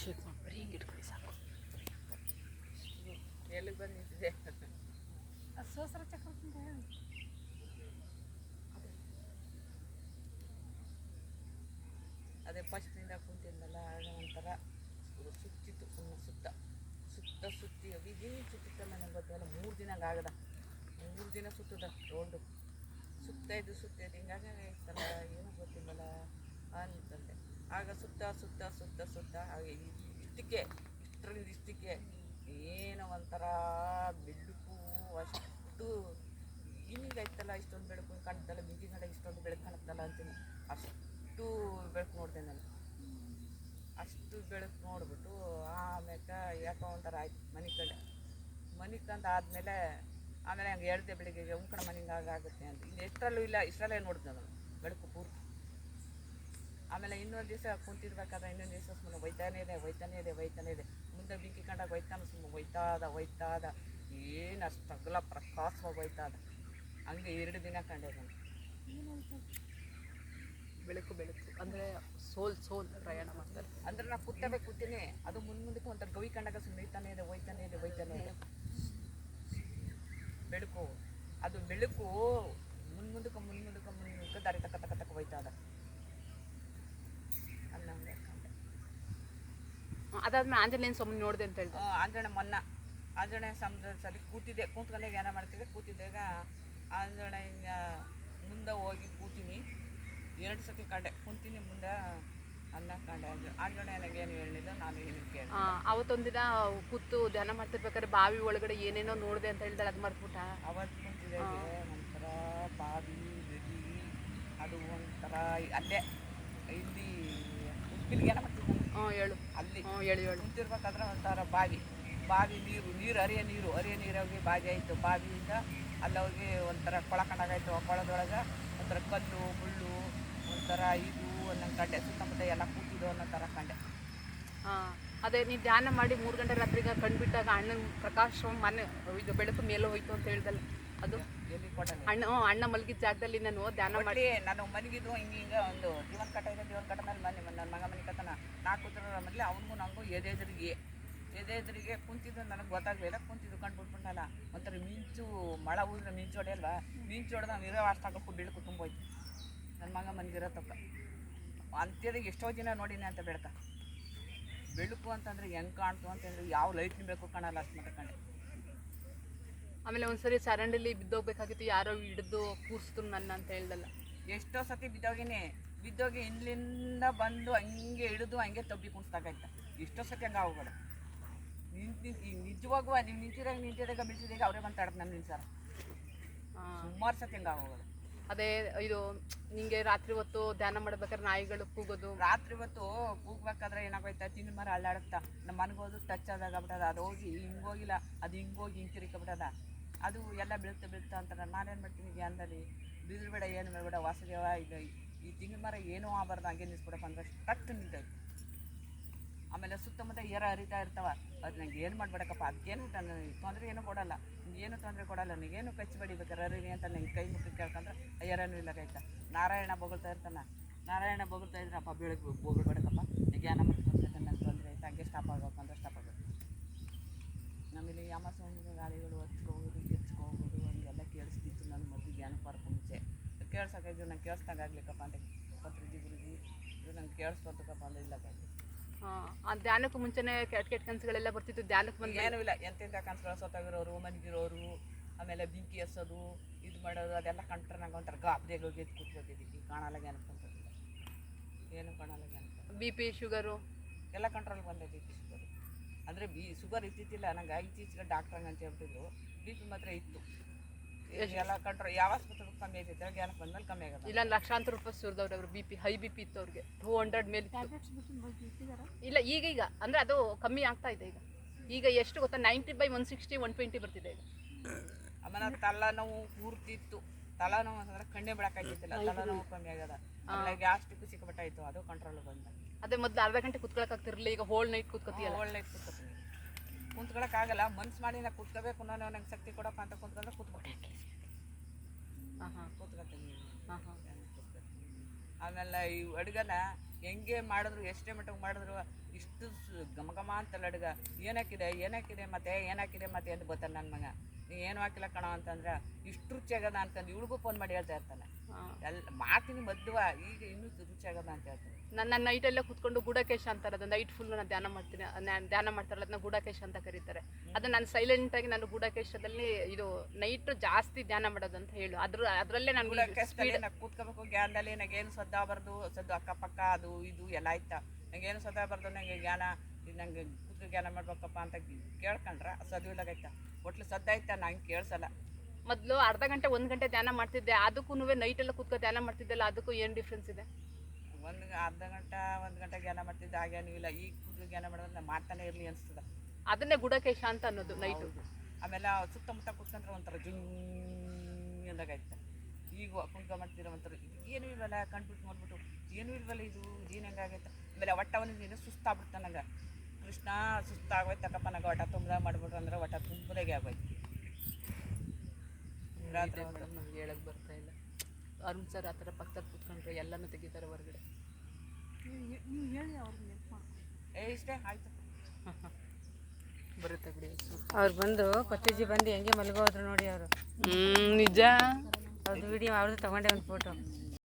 Shake ಮಾಡಿ. ಬರೀ ಹಿಂಗೆ ಇಟ್ಕೊಳ್ಳಿ ಸಾಕು. ಎಲ್ಲಿಗೆ ಬಂದಿದ್ದೆ? ಅದು ಸೋಸರ ಚಕ್ರದಿಂದ ಹೇಳಿ. ಅದೇ. ಫಸ್ಟ್ನಿಂದ ಕುಂತಿದ್ದಲ್ಲ ಆಗ ಒಂಥರ ಸುತ್ತಿತ್ತು ಸುಮ್ಮನೆ ಸುತ್ತ. ಸುತ್ತ ಸುತ್ತಿ ಇದೇ ಸುತ್ತಿತ್ತಲ್ಲ ನನಗೆ ಗೊತ್ತಿಲ್ಲ ಮೂರು ದಿನ ಆಗದ. ಮೂರು ದಿನ ಸುತ್ತದ ರೌಂಡು ಸುತ್ತ ಇದ್ದು ಸುತ್ತ ಇದ್ದು ಹಿಂಗಾಗಿ ಗೊತ್ತಿಲ್ಲ ಏನೋ ಗೊತ್ತಿಲ್ಲಲ್ಲ ಅಂತಂದೆ ಆಗ ಸುತ್ತ ಸುತ್ತ ಸುತ್ತ ಸುತ್ತ ಹಾಗೆ ಇಷ್ಟಕ್ಕೆ ಇಷ್ಟರಿಂದ ಇಷ್ಟಕ್ಕೆ ಏನೋ ಒಂಥರ ಬೆಳಕು ಅಷ್ಟು ಹಿಂಗಾಯ್ತಲ್ಲ ಇಷ್ಟೊಂದು ಬೆಳಕು ಕಾಣ್ತಲ್ಲ ಬಿಗಿ ಕಡೆ ಇಷ್ಟೊಂದು ಬೆಳಕು ಕಾಣುತ್ತಲ್ಲ ಅಂತೀನಿ ಅಷ್ಟು ಬೆಳಕು ನೋಡಿದೆ ನಾನು. ಅಷ್ಟು ಬೆಳಕು ನೋಡ್ಬಿಟ್ಟು ಆಮೇಲೆ ಯಾಕೋ ಒಂಥರ ಆಯ್ತು ಮನೆ ಕಡೆ. ಮನೆ ಕಂದ ಆದಮೇಲೆ, ಆಮೇಲೆ ಹಂಗೆ ಹೇಳ್ದೆ ಬೆಳಿಗ್ಗೆ ಉಂಕಣ ಮನೆಗೆ ಆಗುತ್ತೆ ಅಂತ. ಇನ್ನು ಎಷ್ಟರಲ್ಲೂ ಇಲ್ಲ, ಇಷ್ಟರಲ್ಲೇ ನೋಡಿದೆ ನಾನು, ಬೆಳಕು ಪೂರ್ತಿ. ಆಮೇಲೆ ಇನ್ನೊಂದು ದಿವಸ ಕುಂತಿರ್ಬೇಕಾದ್ರೆ ಇನ್ನೊಂದು ದಿವಸ ಸುಮ್ಮನೆ ಒಯ್ತಾನೇ ಇದೆ ಒಯ್ತಾನೇ ಇದೆ ಒಯ್ತಾನೇ ಇದೆ. ಮುಂದೆ ಬೆಂಕಿ ಕಂಡಾಗ ಒಯ್ತಾನೆ ಸುಮ್ಮನೆ ಒಯ್ತಾದ ಒಯ್ತಾದ ಏನು ಅಷ್ಟು ಅಗಲ ಪ್ರಕಾಶವಾಗಿ ಒಯ್ತಾದ ಹಂಗೆ ಎರಡು ದಿನ ಕಂಡೆ ನಾನು. ಬೆಳಕು ಬೆಳಕು. ಅಂದರೆ ಸೋಲ್ ಸೋಲ್ ಪ್ರಯಾಣ ಮಾಡ್ತಾರೆ. ಅಂದ್ರೆ ನಾ ಕುತ್ತಬೇಕು ಕೂತೀನಿ. ಅದು ಮುಂದೆ ಮುಂದಕ್ಕೆ ಒಂಥರ ಗವಿ ಕಂಡಾಗ ಸುಮ್ಮನೆ ಒಯ್ತಾನೆ ಇದೆ ಒಯ್ತಾನೆ ಇದೆ ಒಯ್ತಾನೆ ಇದೆ. ಬೆಳಕು. ಅದು ಬೆಳಕು ಮುಂದ್ ಮುಂದಕ್ಕೆ ಮುಂದ್ ಮುಂದಕ್ಕೆ ಮುಂದ್ ಮುಂದಕ್ಕೆ ದಾರಿ ತಕ್ಕ ತಕ್ಕ ತಕ್ಕ ಒಯ್ತಾದ ಅನ್ನಂಗೆ ಕಂಡೆ ಅದಾದ್ಮೇಲೆ ಆಂಜನೇಯನ ಸ್ವಾಮಿ ನೋಡಿದೆ ಅಂತ ಹೇಳ್ತಾರೆ ಆಂಜನೇಯ ಮೊನ್ನ. ಆಂಜನೇಯ ಸಮುದ್ರ ಸರಿ ಕೂತಿದ್ದೆ. ಕೂತ್ಕೊಂಡಾಗ ಧ್ಯಾನ ಮಾಡ್ತಿದ್ದೆ. ಕೂತಿದ್ದಾಗ ಆಂಜನೇಯ ಮುಂದೆ ಹೋಗಿ ಕೂತೀನಿ. ಎರಡು ಸತಿ ಕಂಡೆ. ಕುಂತೀನಿ ಮುಂದೆ ಅನ್ನ ಕಂಡೆ. ಆಂಜನೇಯ ಏನು ಹೇಳಿದ ನಾನು ಏನು ಕೇಳಿ. ಆ, ಅವತ್ತೊಂದಿನ ಕೂತು ಧ್ಯಾನ ಮಾಡ್ತಿರ್ಬೇಕಾದ್ರೆ ಬಾವಿ ಒಳಗಡೆ ಏನೇನೋ ನೋಡಿದೆ ಅಂತ ಹೇಳಿದ್ರೆ ಅದು ಮರ್ತ್ಬಿಟ್ಟ ಅವತ್ತು ಕುಂತಿದ್ದೆ ಒಂಥರ ಬಾವಿ ನದಿ ಅದು ಒಂಥರ ಅಲ್ಲೇ ಇಲ್ಲಿ ಉಪ್ಪಿಲಿಗೆ ಏನ ಮಾಡ್ತಿದ್ದೆ. ಹ್ಞೂ ಹೇಳು. ಹೇಳು ಕುಂತಿರ್ಬೇಕಾದ್ರೆ ಒಂಥರ ಬಾವಿ. ಬಾವಿ ನೀರು ನೀರು ಹರಿಯ ನೀರು ಹರಿಯ ನೀರಾಗಿ ಬಾವಿ ಆಯಿತು. ಬಾವಿಯಿಂದ ಅಲ್ಲೋಗಿ ಒಂಥರ ಕೊಳ ಕಂಡಾಗಾಯ್ತು ಆ ಕೊಳದೊಳಗೆ ಒಂಥರ ಕಲ್ಲು ಮುಳ್ಳು ಒಂಥರ ಇದು ಅನ್ನೋ ಕಂಡೆ. ಸುತ್ತಮುತ್ತ ಎಲ್ಲ ಕೂತಿದ್ದು ಅನ್ನೋ ಥರ ಕಂಡೆ. ಹಾಂ ಅದೇ ನೀವು ಧ್ಯಾನ ಮಾಡಿ ಮೂರು ಗಂಟೆ ರಾತ್ರಿಗೆ ಕಂಡುಬಿಟ್ಟಾಗ ಅಣ್ಣನ ಪ್ರಕಾಶ ಮನೆ ಇದು ಬೆಳಕು ಮೇಲೆ ಹೋಯ್ತು ಅಂತ ಹೇಳಿದಲ್ಲ. ಅದು? ಅಣ್ಣ ಅಣ್ಣ ಮಲಗಿದ ಜಾಗದಲ್ಲಿ ನಾನು ಧ್ಯಾನ ಮಾಡಿ ನಾನು ಮನೆಗಿದ್ದು ಹಿಂಗೆ ಹಿಂಗೆ ಒಂದು ಜೀವನ ಕಟ್ಟ ಇದೆ ಜೀವನ ಕಟ್ಟ ಮೇಲೆ ಮನೆ ನನ್ನ ಮಗ ಮನೆ ಕಟ್ಟನ. ನಾಲ್ಕು ಕೂತ್ರ ಮೊದಲೇ ಅವನಿಗೂ ನನಗೂ ಎದೆದ್ರಿಗೆ ಎದೆದ್ರಿಗೆ ಕುಂತಿದ್ದು ನನಗೆ ಗೊತ್ತಾಗಲಿಲ್ಲ ಕುಂತಿದ್ದು ಕಂಡುಬಿಟ್ಬಿಟ್ಟಲ್ಲ ಒಂಥರ ಮಿಂಚು ಮಳೆ ಊದ್ರೆ ಮಿಂಚು ಹೊಡೆಯಲ್ವಾ ಮಿಂಚು ಹೊಡೆದ ನಾವು ಇರೋ ಅಷ್ಟಾಗಕ್ಕೂ ಬೀಳ್ಕು ತುಂಬೋಯ್ತು ನನ್ನ ಮಗ ಮನೆಗಿರೋ ತಪ್ಪ ಅಂತ್ಯದಾಗ ಎಷ್ಟೋ ದಿನ ನೋಡಿನಿ ಅಂತ ಬೆಳಕ ಬೆಳಕು ಅಂತಂದ್ರೆ ಹೆಂಗೆ ಕಾಣ್ತು ಅಂತಂದ್ರೆ ಯಾವ ಲೈಟ್ನ ಬೇಕು ಕಾಣಲ್ಲ ಅಷ್ಟು ಮಾತ್ರ ಕಂಡೆ ಆಮೇಲೆ ಒಂದ್ಸರಿ ಚರಂಡಿಲಿ ಬಿದ್ದೋಗ್ಬೇಕಾಗಿತ್ತು ಯಾರೋ ಹಿಡಿದು ಕೂರಿಸ್ತು ನನ್ನ ಅಂತ ಹೇಳ್ದಲ್ಲ. ಎಷ್ಟೋ ಸತಿ ಬಿದ್ದೋಗಿನಿ. ಬಿದ್ದೋಗಿ ಇಲ್ಲಿಂದ ಬಂದು ಹಂಗೆ ಹಿಡಿದು ಹಂಗೆ ತಬ್ಬಿ ಕುಣಿಸ್ದಾಗೈತ ಎಷ್ಟೋ ಸತಿ ಹಂಗೆ ಆಗೋಗಲ್ಲ. ನಿಂತು ನಿಜವಾಗುವ ನೀವು ನಿಂತಿರಾಗ ನಿಂತಿದಾಗ ಬೀಳ್ತಿದಾಗ ಅವರೇ ಬಂದು ತಡದ್ ನಮ್ಮ ನಿಲ್ಸಾರ ಆ, ಸುಮಾರು ಸತಿ ಹಂಗೆ ಆಗೋಗಲ್ಲ. ಅದೇ ಇದು ನಿಂಗೆ ರಾತ್ರಿ ಹೊತ್ತು ಧ್ಯಾನ ಮಾಡ್ಬೇಕಾದ್ರೆ ನಾಯಿಗಳು ಕೂಗೋದು. ರಾತ್ರಿ ಹೊತ್ತು ಕೂಗ್ಬೇಕಾದ್ರೆ ಏನಾಗೋಯ್ತ? ತಿನ್ನ ಮರ ಅಲ್ಲಾಡುತ್ತಾ? ನಮ್ಮ ಮನೆಗೋದು ಟಚ್ ಆದಾಗ ಬಿಟ್ಟದ ಅದು ಹೋಗಿ ಹಿಂಗೋಗಿಲ್ಲ ಅದು ಹಿಂಗೋಗಿ ಹೋಗಿ ತಿರ್ಕೊಬಿಟ್ಟದ ಅದು ಎಲ್ಲ ಬೀಳ್ತಾ ಬೀಳ್ತಾ ಅಂತಾರೆ. ನಾನೇನು ಮಾಡ್ತೀನಿ ಜ್ಞಾನದಲ್ಲಿ ಬಿದ್ರು ಬೇಡ ಏನು ಬೇಡ ವಾಸದೇವ ಇದು ಈ ತೆಂಗಿನ ಮರ ಏನೂ ಆಗಬಾರ್ದು, ಹಂಗೆ ನಿಲ್ಸ್ಬಿಡಪ್ಪ ಅಂದ್ರೆ ಕಟ್ಟು ನಿಂತೈತೆ. ಆಮೇಲೆ ಸುತ್ತಮುತ್ತ ಏರ ಹರಿತಾ ಇರ್ತಾವ. ಅದು ನಂಗೆ ಏನು ಮಾಡಬೇಡಕ್ಕಪ್ಪ ಅದಕ್ಕೇನು ತೊಂದರೆ ಏನು ಕೊಡಲ್ಲ. ಏನು ತೊಂದರೆ ಕೊಡಲ್ಲ ನನಗೇನು ಕಚ್ಚಿ ಬಡಿಬೇಕಾರೆ ಅರಿನಿ ಅಂತ ನಂಗೆ ಕೈ ಮುಖ ಕೇಳ್ಕೊಂಡ್ರೆ ಏರನೂ ಇಲ್ಲ ಕೈತ ನಾರಾಯಣ ಬೊಗಳ್ತಾ ಇರ್ತಾನೆ. ನಾರಾಯಣ ಬೊಗಳ್ತಾ ಇದ್ರಪ್ಪ ಬೆಳಗ್ಗೆ ಬೊಗಳ್ಬೇಡಕ್ಕಪ್ಪ ಜ್ಞಾನ ಮಾಡ್ಕೊಂಡ್ರೆ ನಂಗೆ ತೊಂದರೆ ಆಯ್ತು, ಹಂಗೆ ಸ್ಟಾಪ್ ಆಗಬೇಕು ಅಂದ್ರೆ ಸ್ಟಾಪ್ ಆಗಬೇಕು. ನಮ್ಮಲ್ಲಿ ಯಾಮಸ್ವಾಮಿಗೆ ಗಾಳಿಗಳು ಹಚ್ಕೋಬೋದು ನನ್ನ ಮಗುಗೆ ಜ್ಞಾನ ಮುಂಚೆ ಕೇಳ್ಸಕ್ಕೆ ಇದು ನಂಗೆ ಕೇಳಿಸ್ದಂಗೆ ಆಗ್ಲಿಕ್ಕಪ್ಪ ಅಂತ ಪತ್ರಿಜಿ ಗುರುಜಿ ಇದು ನಂಗೆ ಕೇಳಿಸ್ಕೊತಕ್ಕಪ್ಪ ಅಂದ್ರೆ ಇಲ್ಲ ಆ, ಆ ಧ್ಯಾನಕ್ಕೂ ಮುಂಚೆನೇ ಕೆಟ್ಟ ಕೆಟ್ಟ ಕನಸುಗಳೆಲ್ಲ ಬರ್ತಿತ್ತು ಧ್ಯಾನಕ್ಕೆ ಬಂದ ಏನೂ ಇಲ್ಲ ಎಂತೆಂಥ ಕನ್ಸುಗಳು ಸೊತ್ತಾಗಿರೋರು ಮನೆಗಿರೋರು ಆಮೇಲೆ ಬೆಂಕಿ ಎಸೋದು ಇದು ಮಾಡೋದು ಅದೆಲ್ಲ ಕಂಡ್ರೆ ನಂಗೆ ಒಂಥರ ಗಾಬರಿಯಾಗಿ ಹೋಗಿ ಎದ್ದು ಕೂತ್ಕೋತಿದ್ದೀವಿ ಕಾಣಲ್ಲ ಅನ್ಕೊಂತಿಲ್ಲ ಏನು ಕಾಣಲ್ಲ ಅನ್ಕೊಂಡು ಬಿ ಪಿ ಶುಗರು ಎಲ್ಲ ಕಂಟ್ರೋಲ್ ಬಂದೈತಿ ಶುಗರು ಅಂದರೆ ಬಿ ಶುಗರ್ ಇತ್ತಿಲ್ಲ ನಂಗೆ ಇತ್ತೀಚೆಗೆ ಡಾಕ್ಟ್ರ್ ಹಂಗೆ ಅಂತ ಹೇಳ್ತಿದ್ರು ಬಿ ಪಿ ಮಾತ್ರ ಇತ್ತು. ಎಲ್ಲ ಕಂಟ್ರೋಲ್ ಯಾವ ಆಸ್ಪತ್ರೆಗೆ ಕಮ್ಮಿ ಆಗೈತೆ ಜ್ಞಾನಕ್ಕೆ ಬಂದ್ಮೇಲೆ ಕಮ್ಮಿ ಆಗದ? ಇಲ್ಲ ಲಕ್ಷಾಂತರ ರೂಪಾಯಿ ಸುರಿದವ್ರು ಅವರು B P high B P ಇತ್ತು. ಅವ್ರಿಗೆ ಟೂ ಹಂಡ್ರೆಡ್ ಮೇಲೆ ಇಲ್ಲ ಈಗ ಈಗ. ಅಂದ್ರೆ ಅದು ಕಮ್ಮಿ ಆಗ್ತಾ ಇದೆ ಈಗ. ಈಗ ಎಷ್ಟು ಗೊತ್ತಾ? Ninety by one sixty one twenty ಬರ್ತಿದೆ ಈಗ. ಆಮೇಲೆ ತಲೆನೋವು ಪೂರ್ತಿ ಇತ್ತು ತಲೆನೋವು ಅಂತಂದ್ರೆ ಕಣ್ಣೇ ಬಿಡಕ್ಕಾಗಿದ್ದಿಲ್ಲ ತಲೆನೋವು ಕಮ್ಮಿ ಆಗ್ಯದ ಆಮೇಲೆ ಗ್ಯಾಸ್ಟಿಕ್ ಸಿಕ್ಕಾಪಟ್ಟಾಯ್ತು ಅದು ಕಂಟ್ರೋಲ್ ಬಂದ. ಅದೇ ಮೊದಲು ಅರ್ಧ ಗಂಟೆ ಕುತ್ಕೊಳಕ್ ಆಗ್ತಿರ್ಲಿಲ್ಲ. ಈಗ ಹೋಲ್ ನೈಟ್ ಕುತ್ಕೊತೀವಿ ಹೋಲ್ ನೈಟ್ ಒಳ್ಳೆ ಕೂತ್ಕೊತೀನಿ ಕುಂತ್ಕೊಳಕ್ಕಾಗಲ್ಲ ಮನ್ಸು ಮಾಡಿ ನಾ ಕುತ್ಕೋಬೇಕು ನಾನು ನಂಗೆ ಶಕ್ತಿ ಕೊಡಪ್ಪ ಅಂತ ಕುಂತ್ಕೊಂಡ್ರೆ ಕುತ್ಕೊಟ್ಟೆ ಹಾಂ ಹಾಂ ಕೂತ್ಕೊತೀನಿ ಹಾಂ ಹಾಂ ಆಮೇಲೆ ಈ ಅಡುಗೆನ ಹೆಂಗೆ ಮಾಡಿದ್ರು ಎಷ್ಟೇ ಮಟ್ಟಿಗೆ ಮಾಡಿದ್ರು ಇಷ್ಟು ಸು- ಘಮ ಘಮ ಅಂತ ಅಡುಗ. ಏನಾಕಿದೆ ಏನಾಕಿದೆ ಮತ್ತೆ ಏನಾಕಿದೆ ಮತ್ತೆ ಅಂತ ಗೊತ್ತಲ್ಲ ನನ್ನ ಮಗ. ನೀ ಏನು ಹಾಕಿಲ್ಲ ಕಣೋ ಅಂತಂದ್ರೆ ಇಷ್ಟು ರುಚಿಯಾಗದ ಅಂತಂದು ಇವಳಿಗೂ ಫೋನ್ ಮಾಡಿ ಹೇಳ್ತಾ ಇರ್ತಾನೆ. ಎಲ್ಲ ಮಾಡ್ತೀನಿ ಮದ್ವ ಈಗ ಇನ್ನೂ ರುಚಿಯಾಗದ ಅಂತ ಹೇಳ್ತೀನಿ. ನನ್ನ ನೈಟಲ್ಲೇ ಕುತ್ಕೊಂಡು ಗೂಢಕೇಶ ಅಂತಾರೆ ಅದು ನೈಟ್ ಫುಲ್ ನಾನು ಧ್ಯಾನ ಮಾಡ್ತೀನಿ ನಾನು ಧ್ಯಾನ ಮಾಡ್ತಾರಲ್ಲ ಅದನ್ನ ಗುಡಕೇಶ ಅಂತ ಕರೀತಾರೆ. ಅದು ನಾನು ಸೈಲೆಂಟಾಗಿ ನಾನು ಗುಡಕೇಶದಲ್ಲಿ ಇದು ನೈಟ್ ಜಾಸ್ತಿ ಧ್ಯಾನ ಮಾಡೋದು ಅಂತ ಹೇಳು. ಅದ್ರ ಅದರಲ್ಲೇ ನಾನು ಕೂತ್ಕೋಬೇಕು ಜ್ಞಾನದಲ್ಲಿ ನನಗೇನು ಸದ್ದ ಬರ್ದು ಸದ್ದು ಅಕ್ಕಪಕ್ಕ ಅದು ಇದು ಎಲ್ಲ ಆಯ್ತಾ? ನಂಗೇನು ಸದ್ದ ಬರ್ದು ನಂಗೆ ಜ್ಞಾನ ನಂಗೆ ಕೂತ್ಕೊ ಜ್ಞಾನ ಮಾಡ್ಬೇಕಪ್ಪ ಅಂತ ಕೇಳ್ಕೊಂಡ್ರ ಸದ್ದು ಇಲ್ಲಾಗೈತ ಒಟ್ಲು ಸದ್ದ ಆಯ್ತಾ? ನಂಗೆ ಕೇಳಿಸಲ್ಲ. ಮೊದಲು ಅರ್ಧ ಗಂಟೆ ಒಂದು ಗಂಟೆ ಧ್ಯಾನ ಮಾಡ್ತಿದ್ದೆ. ಅದಕ್ಕೂ ನೈಟೆಲ್ಲ ಕೂತ್ಕೊ ಧ್ಯಾನ ಮಾಡ್ತಿದ್ದೆಲ್ಲ ಅದಕ್ಕೂ ಏನು ಡಿಫ್ರೆನ್ಸ್ ಇದೆ? ಒಂದು ಅರ್ಧ ಗಂಟೆ ಒಂದು ಗಂಟೆ ಧ್ಯಾನ ಮಾಡ್ತಿದ್ದೆ ಹಾಗೇನೂ ಇಲ್ಲ. ಈಗ ಕೂತು ಧ್ಯಾನ ಮಾಡೋದ್ರೆ ಮಾಡ್ತಾನೆ ಇರಲಿ ಅನಿಸ್ತದೆ. ಅದನ್ನೇ ಗುಡಕ್ಕೆ ಅಂತ ಅನ್ನೋದು ನೈಟು ಆಮೇಲೆ ಸುತ್ತಮುತ್ತ ಕೂತ್ಕೊಂಡ್ರೆ ಒಂಥರ ಜುಂಗ್ ಅಂದಾಗೈತೆ ಈಗ ಕುಂಕ ಮಾಡ್ತಿರೋ ಒಂಥರ ಏನೂ ಇಲ್ವಲ್ಲ ಕಣ್ಬಿಟ್ಟು ನೋಡ್ಬಿಟ್ಟು ಏನೂ ಇಲ್ವಲ್ಲ ಇದು ಏನು ಹೆಂಗಾಗೈತೆ? ಆಮೇಲೆ ಒಟ್ಟ ಒಂದು ನೀನು ಸುಸ್ತಾಗ್ಬಿಡ್ತ ನಂಗೆ. ಕೃಷ್ಣ ಸುಸ್ತಾಗೋಯ್ತಕ್ಕಪ್ಪ ನಂಗೆ ಒಟ್ಟ ತುಂಬ ಮಾಡ್ಬಿಟ್ರು ಅಂದ್ರೆ ಒಟ್ಟ ತುಂಬದಾಗೆ ಆಗೋಯ್ತು. ರಾತ್ರಿ ಮೇಡಮ್ ನಮ್ಗೆ ಹೇಳಕ್ ಬರ್ತಾ ಇಲ್ಲ. ಅರುಣ್ ಸರ್ ಆ ಥರ ಪಕ್ಕದ ಕೂತ್ಕೊಂಡ್ರೆ ಎಲ್ಲನೂ ತೆಗಿತಾರೆ ಹೊರಗಡೆ. ಏ ಇಷ್ಟೇ ಆಯ್ತು. ಬರುತ್ತೆ ಬಿಡಿ ಅವ್ರು ಬಂದು ಕೊಟ್ಟಿಜಿ ಬಂದು ಹೆಂಗೆ ಮಲಗೋದ್ರು ನೋಡಿ ಅವರು. ಹ್ಮ್ ನಿಜ. ಅವ್ರದ್ದು ವಿಡಿಯೋ ಅವ್ರದ್ದು ತಗೊಂಡೆ ಒಂದು ಫೋಟೋ